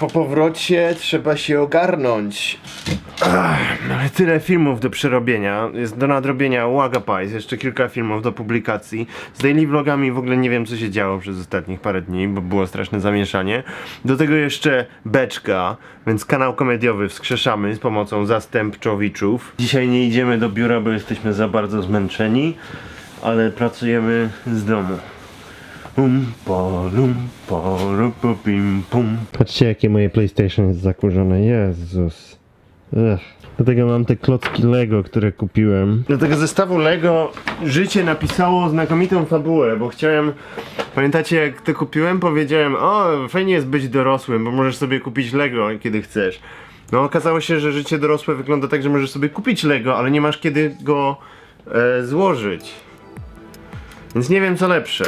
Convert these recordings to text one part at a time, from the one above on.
po powrocie trzeba się ogarnąć. Ach, ale tyle filmów do przerobienia. Jest do nadrobienia Łaga Pies, jeszcze kilka filmów do publikacji. Z daily vlogami w ogóle nie wiem co się działo przez ostatnich parę dni, bo było straszne zamieszanie. Do tego jeszcze beczka, więc kanał komediowy wskrzeszamy z pomocą zastępczowiczów. Dzisiaj nie idziemy do biura, bo jesteśmy za bardzo zmęczeni, ale pracujemy z domu. Patrzcie jakie moje PlayStation jest zakurzone, Jezus. Ech. Dlatego mam te klocki Lego, które kupiłem. Do tego zestawu Lego życie napisało znakomitą fabułę, bo chciałem... Pamiętacie jak to kupiłem? Powiedziałem, o fajnie jest być dorosłym, bo możesz sobie kupić Lego kiedy chcesz. No okazało się, że życie dorosłe wygląda tak, że możesz sobie kupić Lego, ale nie masz kiedy go e, złożyć. Więc nie wiem co lepsze.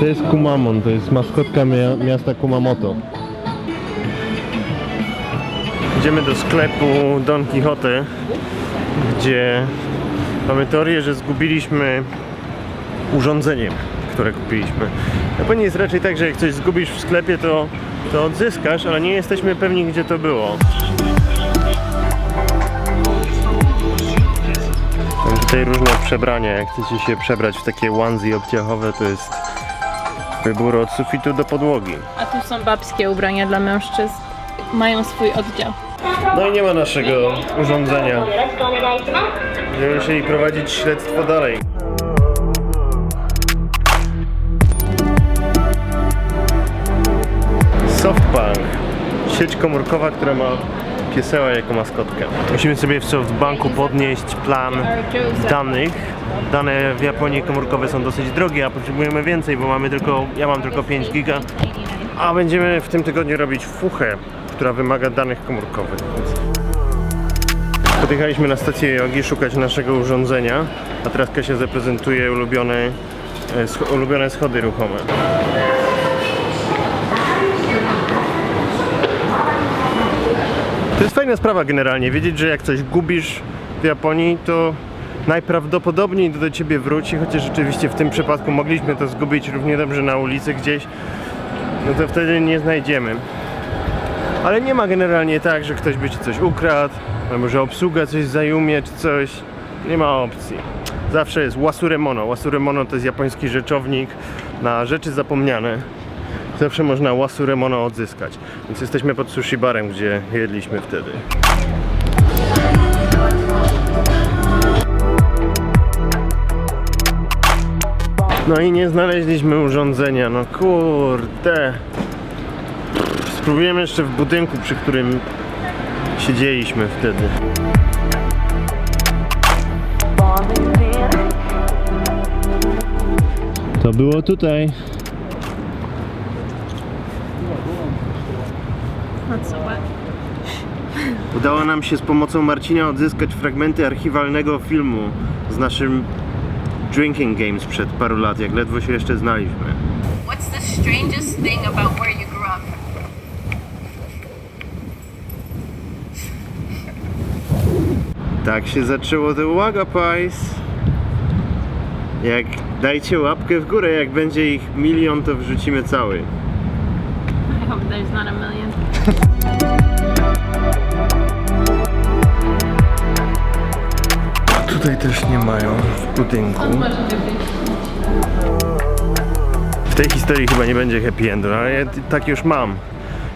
To jest Kumamon, to jest maskotka mia miasta Kumamoto. Idziemy do sklepu Don Quixote, gdzie mamy teorię, że zgubiliśmy urządzenie, które kupiliśmy. Na pewno jest raczej tak, że jak coś zgubisz w sklepie, to, to odzyskasz, ale nie jesteśmy pewni, gdzie to było. Tutaj różne przebrania. Jak chcecie się przebrać w takie onesie obciachowe, to jest wybór od sufitu do podłogi. A tu są babskie ubrania dla mężczyzn. Mają swój oddział. No i nie ma naszego urządzenia. Będziemy musieli prowadzić śledztwo dalej. Softbank. Sieć komórkowa, która ma pieseła jako maskotkę. Musimy sobie w Softbanku podnieść plan danych. Dane w Japonii komórkowe są dosyć drogie, a potrzebujemy więcej, bo mamy tylko, ja mam tylko 5 giga. A będziemy w tym tygodniu robić fuchę, która wymaga danych komórkowych. Podjechaliśmy na stację jogi szukać naszego urządzenia, a teraz Kasia zaprezentuje ulubione, e, ulubione schody ruchome. To jest fajna sprawa generalnie, wiedzieć, że jak coś gubisz w Japonii, to najprawdopodobniej do ciebie wróci, chociaż rzeczywiście w tym przypadku mogliśmy to zgubić równie dobrze na ulicy gdzieś, no to wtedy nie znajdziemy. Ale nie ma generalnie tak, że ktoś by ci coś ukradł, albo że obsługa coś zajumie czy coś. Nie ma opcji. Zawsze jest wasuremono. Wasuremono to jest japoński rzeczownik na rzeczy zapomniane. Zawsze można wasuremono odzyskać. Więc jesteśmy pod sushi barem, gdzie jedliśmy wtedy. No i nie znaleźliśmy urządzenia, no kurde. Spróbujemy jeszcze w budynku, przy którym siedzieliśmy wtedy. To było tutaj. No co? Udało nam się z pomocą Marcina odzyskać fragmenty archiwalnego filmu z naszym Drinking Games przed paru lat, jak ledwo się jeszcze znaliśmy. What's the strangest thing about where you grew up? Tak się zaczęło The Waga Pies. Jak dajcie łapkę w górę, jak będzie ich milion, to wrzucimy cały. I hope there's not a million. Tutaj też nie mają w budynku. W tej historii chyba nie będzie happy endu, ale ja tak już mam.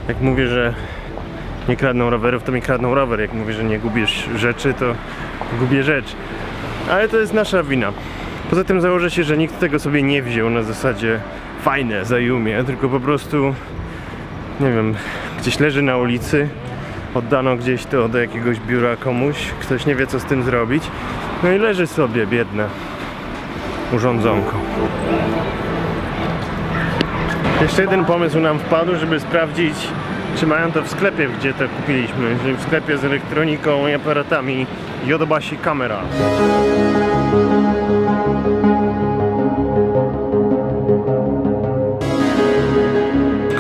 Jak mówię, że nie kradną rowerów, to mi kradną rower. Jak mówię, że nie gubisz rzeczy, to gubię rzecz. Ale to jest nasza wina. Poza tym założę się, że nikt tego sobie nie wziął na zasadzie fajne, zajumie, tylko po prostu nie wiem, gdzieś leży na ulicy, oddano gdzieś to do jakiegoś biura komuś, ktoś nie wie co z tym zrobić, no i leży sobie biedne urządzonko. Jeszcze jeden pomysł nam wpadł, żeby sprawdzić, czy mają to w sklepie, gdzie to kupiliśmy, czyli w sklepie z elektroniką i aparatami Yodobashi Camera.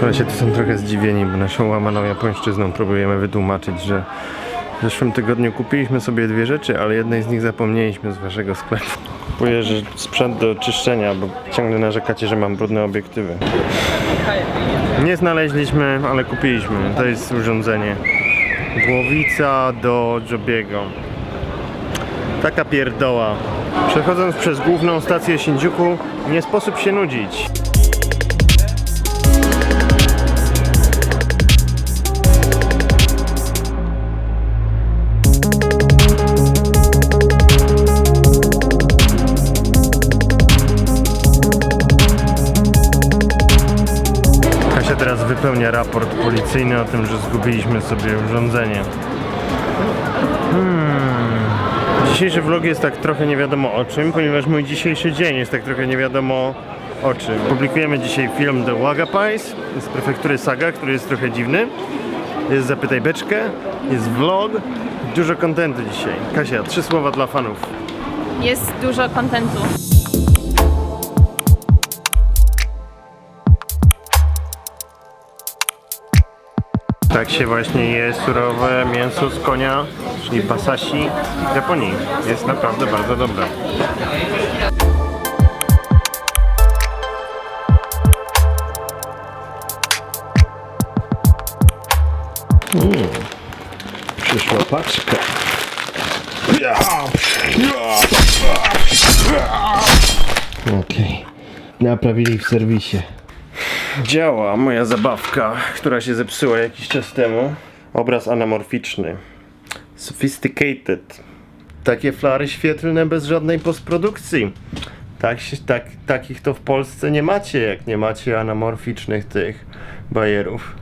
Kolesie to są trochę zdziwieni, bo naszą łamaną japońszczyzną próbujemy wytłumaczyć, że w zeszłym tygodniu kupiliśmy sobie dwie rzeczy, ale jednej z nich zapomnieliśmy z waszego sklepu. Kupuję sprzęt do czyszczenia, bo ciągle narzekacie, że mam brudne obiektywy. Nie znaleźliśmy, ale kupiliśmy. To jest urządzenie. Głowica do Jobiego. Taka pierdoła. Przechodząc przez główną stację Shinjuku, nie sposób się nudzić. Raport policyjny o tym, że zgubiliśmy sobie urządzenie. Hmm. Dzisiejszy vlog jest tak trochę nie wiadomo o czym, ponieważ mój dzisiejszy dzień jest tak trochę nie wiadomo o czym. Publikujemy dzisiaj film The Wagapais z prefektury Saga, który jest trochę dziwny. Jest Zapytaj Beczkę, jest vlog, dużo kontentu dzisiaj. Kasia, trzy słowa dla fanów. Jest dużo kontentu. Tak się właśnie je surowe mięso z konia, czyli basashi w Japonii. Jest naprawdę bardzo dobre. Mm. Przyszła paczka. Okej. Naprawili w serwisie. Działa moja zabawka, która się zepsuła jakiś czas temu. Obraz anamorficzny. Sophisticated. Takie flary świetlne bez żadnej postprodukcji. Tak, się- tak, takich to w Polsce nie macie, jak nie macie anamorficznych tych bajerów.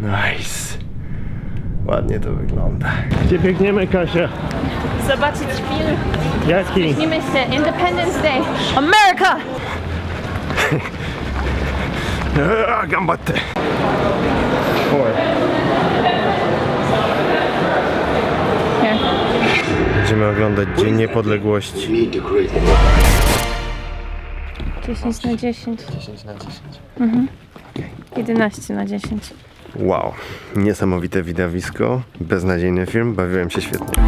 Nice. Ładnie to wygląda. Gdzie biegniemy, Kasia? Zobaczyć film. Jaki? Nie myślę, Independence Day. America! Eee, Gambatte. Four. Here. Będziemy oglądać Dzień Niepodległości. 10 na 10. 10 na 10. Mhm. 11 na 10. Wow, niesamowite widowisko, beznadziejny film, bawiłem się świetnie.